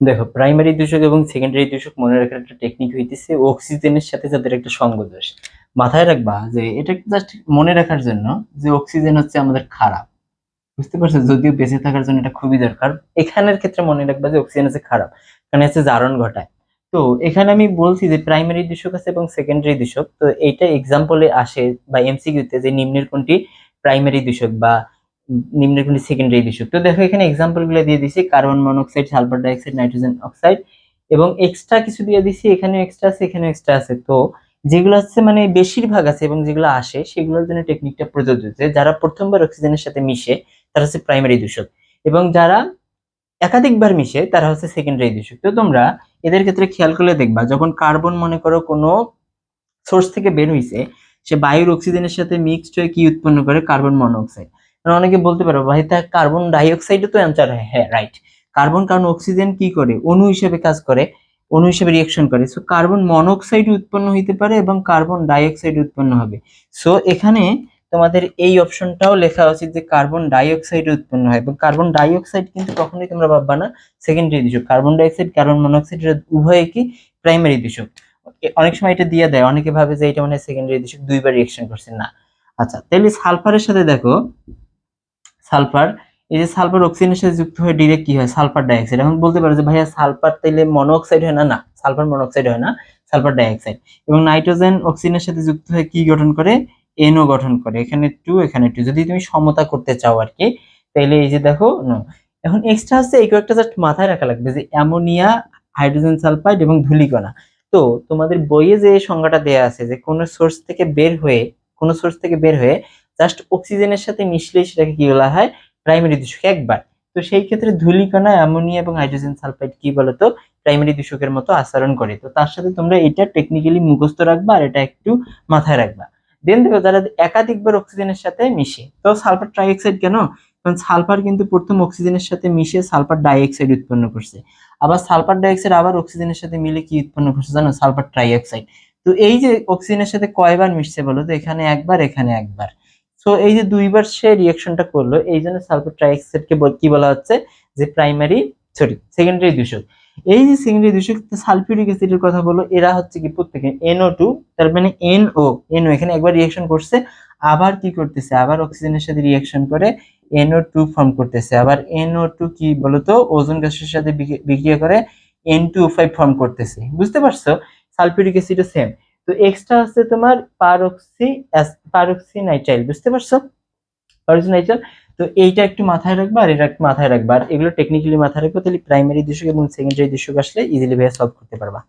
দেখো প্রাইমারি দূষক এবং সেকেন্ডারি দূষক মনে রাখার একটা টেকনিক হইতেছে অক্সিজেনের সাথে যাদের একটা সংযোজ মাথায় রাখবা যে এটা জাস্ট মনে রাখার জন্য যে অক্সিজেন হচ্ছে আমাদের খারাপ। বুঝতে পারছ? যদিও বেঁচে থাকার জন্য এটা খুবই দরকার। এখানের ক্ষেত্রে মনে রাখবা যে অক্সিজেন হচ্ছে খারাপ, কারণ হচ্ছে জারণ ঘটায়। তো এখানে আমি বলছি যে প্রাইমারি দূষক আছে এবং সেকেন্ডারি দূষক। তো এইটা এক্সাম্পলে আসে বা এমসিকিউতে যে নিম্নের কোনটি? প্রাইমারি দূষক বা নিম্নের কোনটি সেকেন্ডারি দূষক তো দেখো এখানে এক্সাম্পলগুলো দিয়ে দিছি carbon monoxide sulphur dioxide nitrogen oxide এবং এক্সট্রা কিছু দিয়ে দিছি এখানে এক্সট্রা আছে এখানে এক্সট্রা আছে। তো যেগুলো হচ্ছে মানে বেশিরভাগ আছে এবং যেগুলো আসে, সেগুলোর জন্য টেকনিকটা প্রযোজ্য। যে যারা প্রথমবার অক্সিজেনের সাথে মিশে, তারা হচ্ছে প্রাইমারি দূষক। এবং যারা একাধিকবার মিশে, তারা হচ্ছে সেকেন্ডারি দূষক। তো তোমরা এদের ক্ষেত্রে খেয়াল করলে দেখবা, যখন কার্বন মনে করো কোনো সোর্স থেকে বের হইছে, সে বায়ুর অক্সিজেনের সাথে মিক্সড হয়ে কি উৎপন্ন করে? কার্বন মনোক্সাইড কারণ অনেকে বলতে পারো ভাই তা কার্বন ডাইঅক্সাইডও তো অ্যান্সার হয়। হ্যাঁ রাইট কার্বন কারণ অক্সিজেন কি করে? অণু হিসেবে কাজ করে, অণু হিসেবে রিয়াকশন করে। সো কার্বন মনোক্সাইড উৎপন্ন হইতে পারে এবং কার্বন ডাইঅক্সাইড উৎপন্ন হবে। সো এখানে তোমাদের এই অপশনটাও লেখা উচিত যে কার্বন ডাইঅক্সাইড উৎপন্ন হয়। এবং কার্বন ডাইঅক্সাইড কিন্তু কখনোই তোমরা ভাববা না সেকেন্ডারি দূষক কার্বন ডাইঅক্সাইড কার্বন মনোক্সাইড উভয় কি? প্রাইমারি দূষক অনেক সময় এটা দিয়ে দেয়। অনেকে ভাবে যে এটা মানে সেকেন্ডারি দূষক দুইবার রিয়াকশন করছে। না। আচ্ছা তাহলে সালফারের সাথে দেখো। সালফার, এই যে সালফার অক্সিজেনের সাথে যুক্ত হয়ে ডিরেক্ট কি হয়? সালফার ডাইঅক্সাইড এখন বলতে পারো যে ভাইয়া সালফার তাইলে মনোঅক্সাইড হয় না? না, সালফার মনোঅক্সাইড হয় না, সালফার ডাইঅক্সাইড এবং নাইট্রোজেন অক্সিজেনের সাথে যুক্ত হয়ে কি গঠন করে? এনও গঠন করে। এখানে টু এখানে টু যদি তুমি সমতা করতে চাও আর কি তাহলে এই যে দেখো নো এখন এক্সট্রা হচ্ছে এই কয়েকটা জাস্ট মাথায় রাখা লাগবে যে অ্যামোনিয়া, হাইড্রোজেন সালফাইড এবং ধূলিকণা। তো তোমাদের বইয়ে যে সংজ্ঞাটা দেয়া আছে যে কোন সোর্স থেকে বের হয়ে, কোন সোর্স থেকে বের হয়ে জাস্ট অক্সিজেনের সাথে মিশলে সেটাকে কি বলা হয়? প্রাইমারি দূষক, একবার। তো সেই ক্ষেত্রে ধূলিকণা অ্যামোনিয়া এবং হাইড্রোজেন সালফাইড কি বলতো? প্রাইমারি দূষকের মতো আচরণ করে। তো তার সাথে তোমরা এটা টেকনিক্যালি মুখস্থ রাখবা আর এটা একটু মাথায় রাখবা। দেন দেখো যারা একাধিকবার অক্সিজেনের সাথে মিশে, তো সালফার ট্রাইঅক্সাইড কেন? কারণ সালফার কিন্তু প্রথম অক্সিজেনের সাথে মিশে সালফার ডাইঅক্সাইড উৎপন্ন করছে। আবার সালফার ডাইঅক্সাইড আবার অক্সিজেনের সাথে মিলে কি উৎপন্ন করছে জানো? Sulphur trioxide. তো এই যে অক্সিজেনের সাথে কয়বার মিশছে বলো তো এখানে একবার এখানে একবার। সো এই যে দুইবার সে রিয়াকশনটা করল, এই জন্য সালফার ট্রাইঅক্সাইডকে কি বলা হচ্ছে? যে প্রাইমারি সরি সেকেন্ডারি দূষক। এই যে সেকেন্ডারি দূষক সালফিউরিক অ্যাসিডের কথা বলো এরা হচ্ছে কি প্রত্যেকে এনও টু তার মানে এনও এনও এখানে একবার রিয়াকশন করছে, আবার কি করতেছে? আবার অক্সিজেনের সাথে রিয়াকশন করে এনও টু ফর্ম করতেছে। আবার এনও টু কি বলতো? ওজন গ্যাসের সাথে বিক্রি- বিক্রিয়া করে এন টু ফাইভ ফর্ম করতেছে। বুঝতে পারছ? সালফিউরিক অ্যাসিডও সেম তো এক্সট্রা আছে তোমার পারক্সি পারক্সি নাইট্রাইল বুঝতে পারছ? পারক্সি নাইট্রাইল তো এইটা একটু মাথায় রাখবা আর এটা একটু মাথায় রাখবা। আর এগুলো টেকনিক্যালি মাথায় রাখবে, তাহলে প্রাইমারি দূষক এবং সেকেন্ডারি দূষক আসলে ইজিলি ভাবে সলভ করতে পারবা।